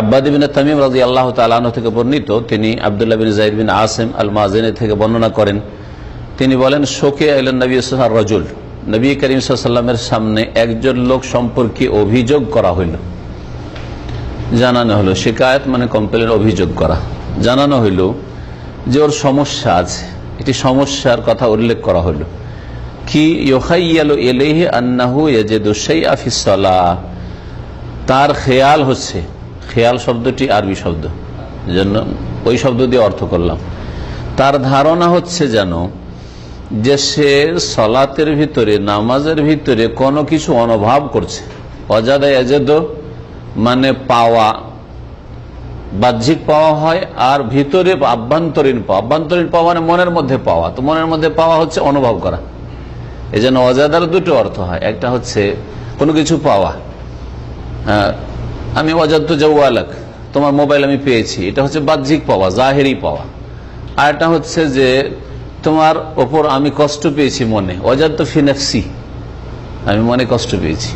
আব্বাদ বিন তামিম রাজি আল্লাহ তালাহ থেকে বর্ণিত, তিনি আবদুল্লাহ বিন জাহিদ বিন আসেম আল মাজেনে থেকে বর্ণনা করেন। তিনি বলেন, শোকে আইলেন নবী রজুল। নবী করিম সাল্লামের সামনে একজন লোক সম্পর্কে অভিযোগ করা হইল। জানানো হলো, শিকায়ত মানে কমপ্লেন অভিযোগ করা। জানানো হইল যে ওর সমস্যা আছে। এটি সমস্যার কথা উল্লেখ করা হলো কি ইয়োখাইয়ালো এলেহি আন্নাহু এজেদুসাই আফিসলা তার খেয়াল হচ্ছে খেয়াল শব্দটি আরবি শব্দ। জন্য ওই শব্দ দিয়ে অর্থ করলাম। তার ধারণা হচ্ছে যেন যে সে সলাতের ভিতরে নামাজের ভিতরে কোনো কিছু অনুভব করছে। অজাদা এজেদ মানে পাওয়া বাহ্যিক পাওয়া হয় আর ভিতরে আভ্যন্তরীণ পাওয়া। আভ্যন্তরীণ পাওয়া মানে মনের মধ্যে পাওয়া। তো মনের মধ্যে পাওয়া হচ্ছে অনুভব করা। এই জন্য অজাদার দুটো অর্থ হয়। একটা হচ্ছে কোনো কিছু পাওয়া। হ্যাঁ, আমি অজাদ্দ জৌয়ালাক তোমার মোবাইল আমি পেয়েছি। এটা হচ্ছে বাহ্যিক পাওয়া, জাহেরি পাওয়া। আর এটা হচ্ছে যে, তোমার ওপর আমি কষ্ট পেয়েছি মনে। অজাদ্দ ফিনেফসি আমি মনে কষ্ট পেয়েছি।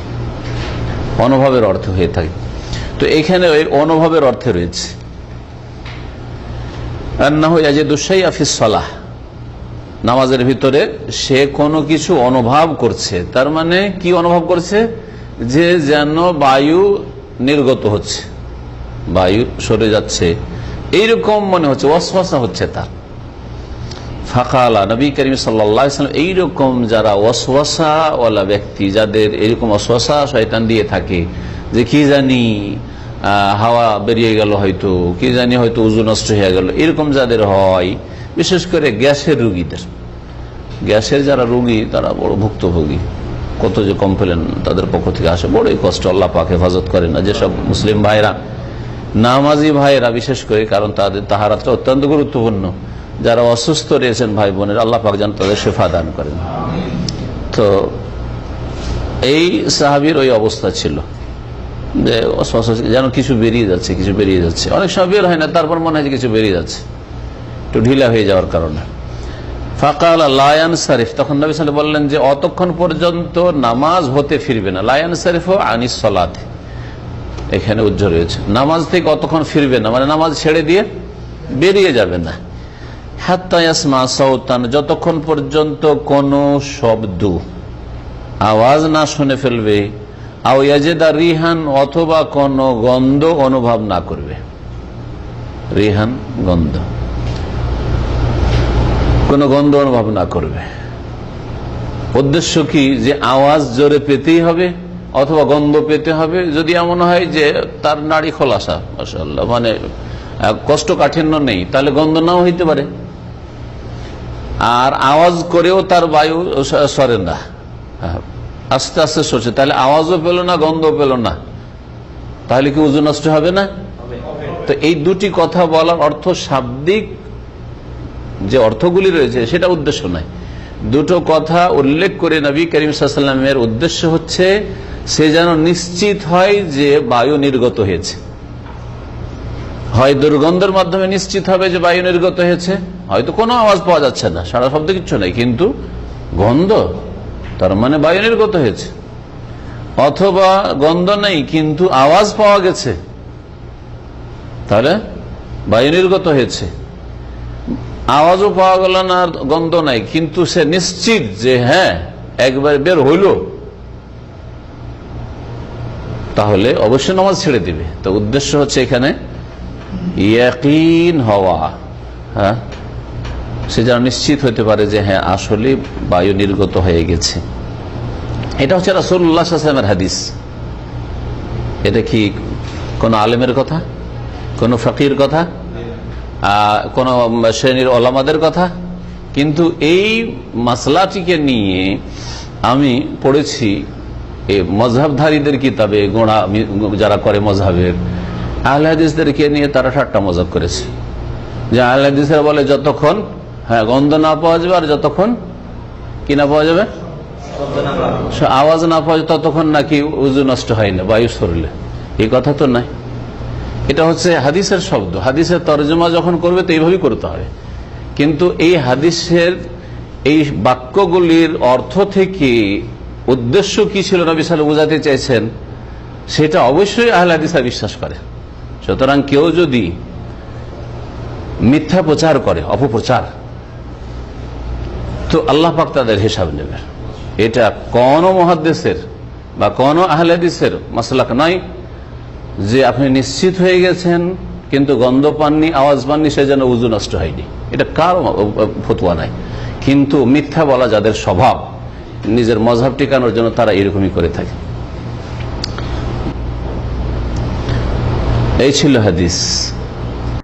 অনুভবের অর্থ হয়ে থাকে। তো এখানে ওই অনুভবের অর্থে রয়েছে। নামাজের ভিতরে সে কোনো কিছু অনুভব করছে। তার মানে কি অনুভব করছে? যে যেন বায়ু নির্গত হচ্ছে, বায়ু সরে যাচ্ছে, এইরকম মনে হচ্ছে অশ্বাসা হচ্ছে তার। ফাঁকালা নবী করিম সাল্লাম এইরকম যারা ওয়ালা ব্যক্তি, যাদের এরকম অশ্বাসা শয়তান দিয়ে থাকে, যে কি জানি হাওয়া বেরিয়ে গেল হয়তো, কি জানি হয়তো উজু নষ্ট হয়ে গেল, এরকম যাদের হয়, বিশেষ করে গ্যাসের রুগীদের। গ্যাসের যারা রুগী, তারা বড় ভুক্তভোগী। কত যে কমপ্লেন তাদের পক্ষ থেকে আসে, বড়ই কষ্ট, আল্লাহ পাক হেফাজত করেন। না যেসব মুসলিম ভাইরা নামাজি ভাইরা বিশেষ করে, কারণ তাদের তাহারাতটা অত্যন্ত গুরুত্বপূর্ণ। যারা অসুস্থ রয়েছেন ভাই বোনের, আল্লাহ পাক যেন তাদের শেফা দান করেন। তো এই সাহাবির ওই অবস্থা ছিল। যে যেন কিছু বেরিয়ে যাচ্ছে, কিছু বেরিয়ে যাচ্ছে। অনেক সময় বের হয় না, তারপর মনে হয় যে কিছু বেরিয়ে যাচ্ছে। একটু ঢিলা হয়ে যাওয়ার কারণে। ফাকাল লায়ান শরীফ তখন নবী সাল বললেন যে অতক্ষণ পর্যন্ত নামাজ হতে ফিরবে না। লায়ান শরীফ ও আনিস সলাতে। এখানে উজ্জ্বল রয়েছে। নামাজ থেকে অতক্ষণ ফিরবে না মানে নামাজ ছেড়ে দিয়ে বেরিয়ে যাবে না। হাত্তায়াসমা সৌতান যতক্ষণ পর্যন্ত কোন শব্দ, আওয়াজ না শুনে ফেলবে, আও ইয়াজেদা রিহান অথবা কোন গন্ধ অনুভব না করবে। রিহান গন্ধ। কোন গন্ধ অনুভব না করবে। উদ্দেশ্য কি যে আওয়াজ জোরে পেতেই হবে অথবা গন্ধ পেতে হবে? যদি এমন হয় যে তার নাড়ি খোলাসা মাসাল্লাহ মানে আহ, কষ্টকাঠিন্য নেই তাহলে গন্ধ নাও হইতে পারে। আর আওয়াজ করেও তার বায়ু সরে না। হ্যাঁ, আস্তে আস্তে সরছে তাহলে আওয়াজও পেল না গন্ধ পেল না। তাহলে কি উজু নষ্ট হবে না? তো এই দুটি কথা বলার অর্থ শাব্দিক যে অর্থগুলি রয়েছে, সেটা উদ্দেশ্য নয়। দুটো কথা উল্লেখ করে নবী করিম সাল্লামের উদ্দেশ্য হচ্ছে, সে যেন নিশ্চিত হয় যে বায়ু নির্গত হয়েছে। হয় দুর্গন্ধের মাধ্যমে নিশ্চিত হবে যে বায়ু নির্গত হয়েছে, হয়তো কোনো আওয়াজ পাওয়া যাচ্ছে না, সারা শব্দ কিচ্ছু নেই, কিন্তু গন্ধ, তার মানে বায়ু নির্গত হয়েছে। অথবা গন্ধ নেই, কিন্তু আওয়াজ পাওয়া গেছে, তাহলে বায়ু নির্গত হয়েছে। আওয়াজও পাওয়া গেল না গন্ধ নাই। কিন্তু সে নিশ্চিত যে হ্যাঁ একবার বের হইল। তাহলে অবশ্যই নামাজ ছেড়ে দিবে। তো উদ্দেশ্য হচ্ছে এখানে ইয়াকিন হওয়া। হ্যাঁ? সে যেন নিশ্চিত হতে পারে যে হ্যাঁ আসলে বায়ু নির্গত হয়ে গেছে। এটা হচ্ছে রাসুল্লাহামের হাদিস। এটা কি কোন আলেমের কথা? কোন ফকির কথা? কোন শ্রেণির ওলামাদের কথা? কিন্তু এই মাসলাটিকে নিয়ে আমি পড়েছি এই মজহাবধারীদের কিতাবে গোড়া যারা করে মজহাবের। আহলে হাদিসদেরকে নিয়ে তারা ঠাট্টা মজাব করেছে। যে আহলে হাদিসেরা বলে যতক্ষণ হ্যাঁ গন্ধ না পাওয়া যাবে আর যতক্ষণ কি না পাওয়া যাবে? আওয়াজ না পাওয়া যাবে ততক্ষণ নাকি উজু নষ্ট হয় না বায়ু সরলে। এই কথা তো নাই। এটা হচ্ছে হাদিসের শব্দ। হাদিসের তর্জমা যখন করবে তো এইভাবেই করতে হবে। কিন্তু এই হাদিসের এই বাক্যগুলির অর্থ থেকে উদ্দেশ্য কি ছিল নবী সাল বোঝাতে চাইছেন সেটা অবশ্যই আহলে হাদিসা বিশ্বাস করে। সুতরাং কেউ যদি মিথ্যা প্রচার করে, অপপ্রচার, তো আল্লাহ পাক তাদের হিসাব নেবে। এটা কোন মহাদেশের বা কোন আহলেদিসের মাসলাক নয়। যে আপনি নিশ্চিত হয়ে গেছেন, কিন্তু গন্ধ পাননি, আওয়াজ পাননি, সে যেন উজু নষ্ট হয়নি। এটা কার ফতুয়া নাই। কিন্তু মিথ্যা বলা যাদের স্বভাব, নিজের মজাব টিকানোর জন্য তারা এরকমই করে থাকে। এই ছিল হাদিস।